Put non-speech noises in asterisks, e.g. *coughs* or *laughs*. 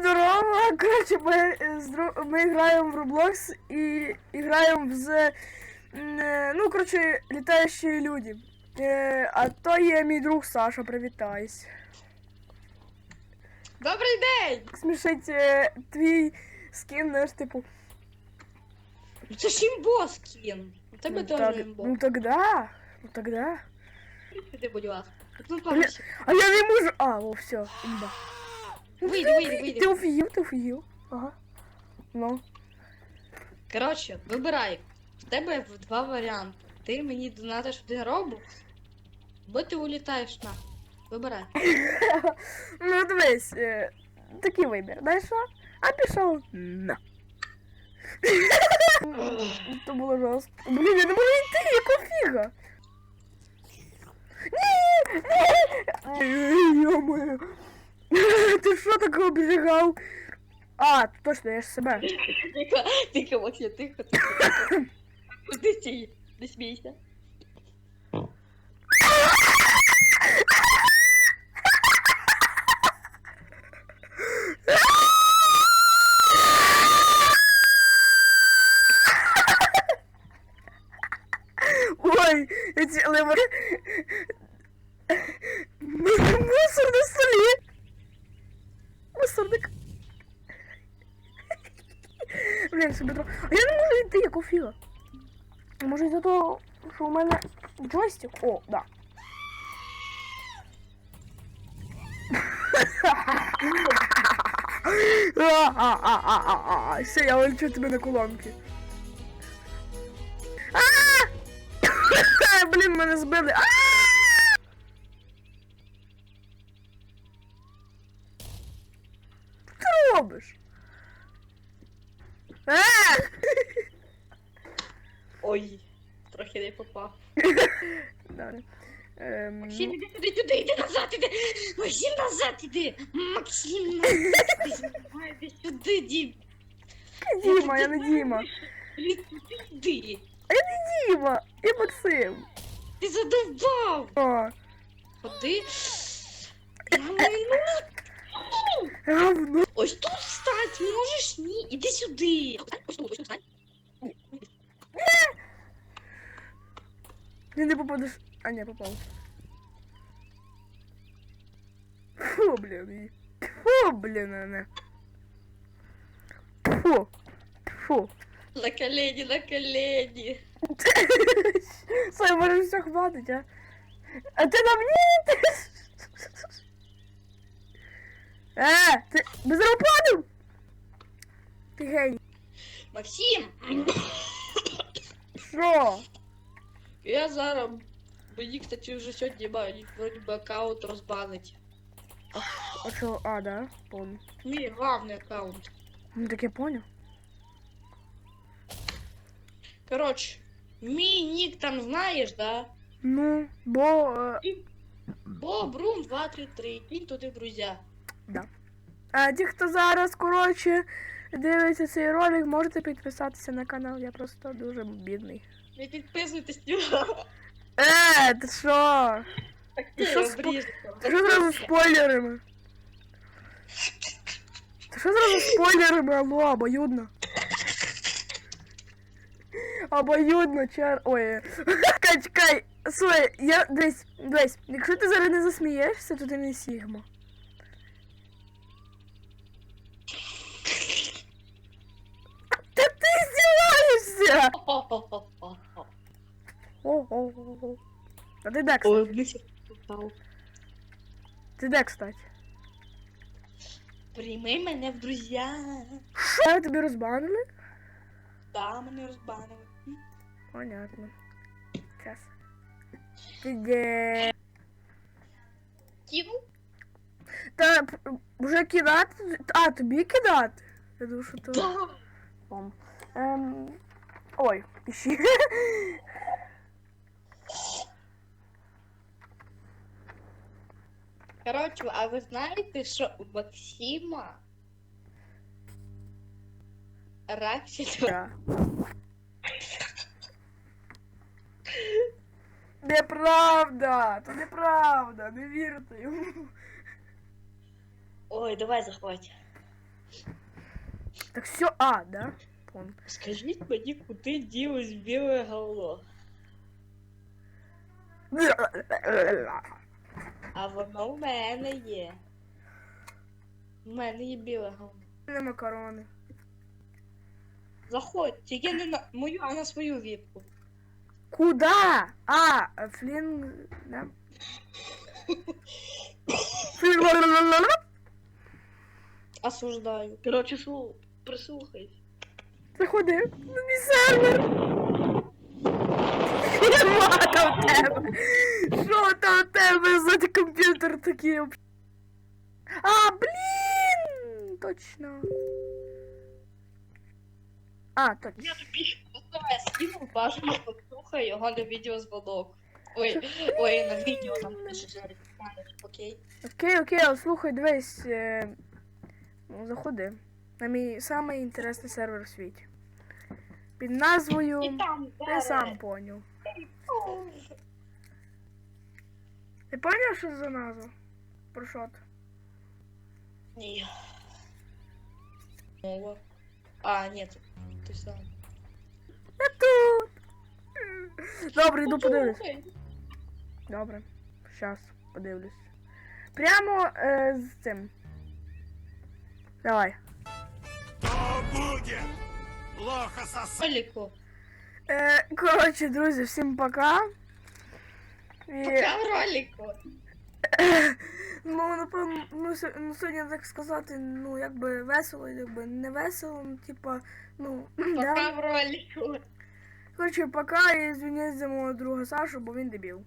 здорово! *laughs* Коротше, ми, е, ми граємо в Roblox і, і граємо з. е, Ну, коротше, літаючі люди. Е, а то є мій друг Саша, привітайся. Добрий день! Смішить твій скін, знаєш, типу. Ну Це ж імбо скін. У тебе ну, теж імбо. ну тогда. Ну тогда. Іди, будь ласка. Ну. А я не можу. А, о, все, імба. Вийди, вийди, Ти вийди. офігів, ти офігів. Ага. Ну. Коротше, вибирай. В тебе два варіанти. Ти мені донатиш один робу, бо ти улітаєш на. Вибирай. *laughs* Ну, дивись, е, такий вибір. Знаєш? А пішов на. *laughs* Це було жорстко. Блін, я не можу йти, яка фіга. Ні! Ні! Йо-моє. Ти що таке обжигав? А, точно, я ж себе. *laughs* Тихо, тихо, Максим, тихо, тихо. Стій? Не смійся. Ой, эти лемон... *laughs* Мусор на столе. Мусорник. Блін, собі трохи. А я не можу йти, як фіга. Може із-за того, що у мене джойстик? О, да. А-а-а-а-а-а. Все, я лечу тебе на кулонки. А, *coughs* Блін, мене збили. А! Що ти робиш? А! *laughs* Ой, трохи не попав. Добре. Ем, Максим, іди сюди, сюди, іди назад, іди. Максим, назад, іди. Максим, назад, іди. Сюди, Дім. Діма, я не Діма. А я не Діма, я Максим. Ти задовбав. О, Ходи. Ну, говно. Ось тут встать, можеш? Ні, іди сюди. Ось тут, ось тут встань. Ти не попадеш. А, не, попав. Фу, блін. і- Фу, блін, не. Фу. Фу. На колені, на колені. *laughs* Сай, може все хватить, а? А ти на мені летиш? *laughs* Е, ти безропаду? Ти гей. Максим, Що? я зараз. Мені, кстати, вже сьогодні мають вроді би аккаунт розбанить. А що, а, да? Понял. Мій главний аккаунт. Ну так я понял. Коротше, мій нік там знаєш, да? Ну, бо... е, Бо Брум 233, кинь туди друзя. А ті, хто зараз, коротше, Дивиться цей ролик, можете підписатися на канал, я просто дуже бідний. Не підписуйтесь нього. Е, ти що? Ти що спо- Ти що зразу спойлерами? Ти що зразу спойлерами, алло, обоюдно. Обоюдно, чар. Ой. *laughs* чекай. Слухай, я десь, десь, якщо ти зараз не засмієшся, то ти не Сігма. О-о-о. А ти де, кстати? Ой, мисик попав. Ти де, кстати? Прийми мене в друзі. Що, тобі розбанили? Да, мене розбанили. Понятно. Сейчас. Ти де? Кину? Та п- вже кидати? А, тобі кидати? Я думаю, що то. Да. Ом. Ем... Ой, іщи. *laughs* Коротше, а ви знаєте, що у Максима рак четвер... Неправда! Це неправда! Не вірте йому. Ой, давай захвать. Так все, а, да? Пон. Скажіть мені, куди ділось біле говно? *laughs* А воно в мене є. У мене є біле говно. Не макарони. Заходь, тільки не на мою, а на свою віпку. Куда? А, флін... Да? Флін... Осуждаю. Короче, слу... прислухайся. Заходи на мій сервер. Нема там в тебе. Що там в тебе за комп'ютер такий? об- А, блін! Точно. А, точно. Я тобі давай скину, бажано послухай його на відеозвонок. Ой, ой, на відео там пише Жарик, окей? Окей, окей, але слухай, дивись. Е... Ну, заходи. На мій самий інтересний сервер в світі. Під назвою. І там, Я сам поняв. Ти поняв, що це за назва? Про що ти? Ні. Мова. А, ні, ти сам. Я тут. Добре, йду подивлюсь. Добре. Щас, подивлюсь. Прямо е, з цим. Давай. Что будет? Плохо сосать. Е, коротше, друзі, всім пока. І, Пока в ролику. *laughs* ну, напевно, ну, ну, сьогодні так сказати, ну, якби весело, якби не весело, ну, типа, ну, *clears throat* Пока да. в ролику. Коротше, пока і звільняюсь за мого друга Сашу, бо він дебіл.